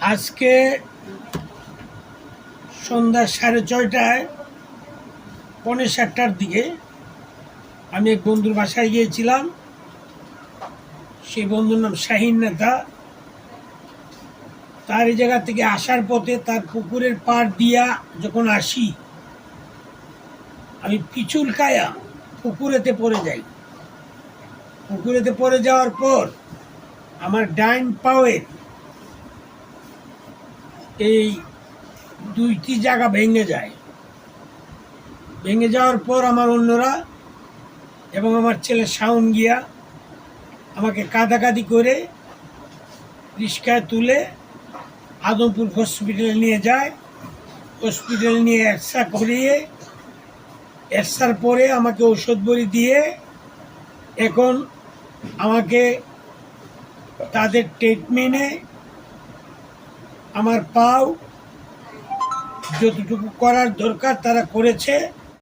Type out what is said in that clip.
আজকে সন্ধ্যা সাড়ে ছয়টায় পৌনে সাতটার দিকে আমি এক বন্ধুর বাসায় গিয়েছিলাম। সেই বন্ধুর নাম শাহিন নেতা। তার এই জায়গা থেকে আসার পথে তার পুকুরের পাড় দিয়া যখন আসি, আমি পিছুল কায়া পুকুরেতে পড়ে যাই। পুকুরেতে পড়ে যাওয়ার পর আমার ডাইন পাওয়ের এই দুইটি জায়গা ভেঙে যায়। ভেঙে যাওয়ার পর আমার অন্যরা এবং আমার ছেলে শাউন গিয়া আমাকে কাদাকাদি করে রিস্কায় তুলে আদমপুর হসপিটালে নিয়ে যায়। হসপিটালে নিয়ে এক্সরা করিয়ে এক্সার পরে আমাকে ওষুধ বড়ি দিয়ে এখন আমাকে তাদের ট্রিটমেন্টে আমার পাও। যতটুকু করার দরকার তারা করেছে।